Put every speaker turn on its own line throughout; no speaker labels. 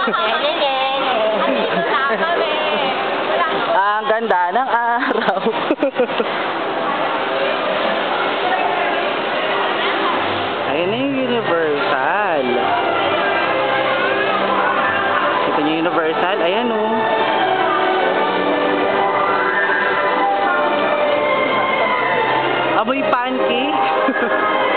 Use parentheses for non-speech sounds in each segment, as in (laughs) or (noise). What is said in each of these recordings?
Ang ganda ng araw. Ayan na yung Universal. Ito yung Universal. Ayan o. Amoy pancake. (laughs)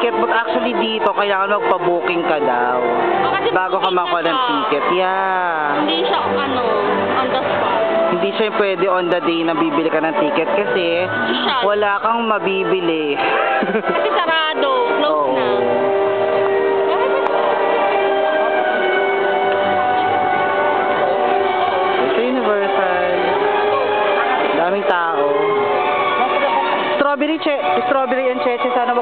ticket book actually dito, kailangan magpa-booking ka daw. Bago ka makuha ng ticket. Yeah.
Hindi siya, ano, on the spot.
Hindi siya pwede on the day na bibili ka ng ticket kasi
Siya.
wala kang mabibili.
Kasi sarado, close
Oo.
na.
Ito Universal. Daming tao. Strawberry che strawberry and cheche, sana?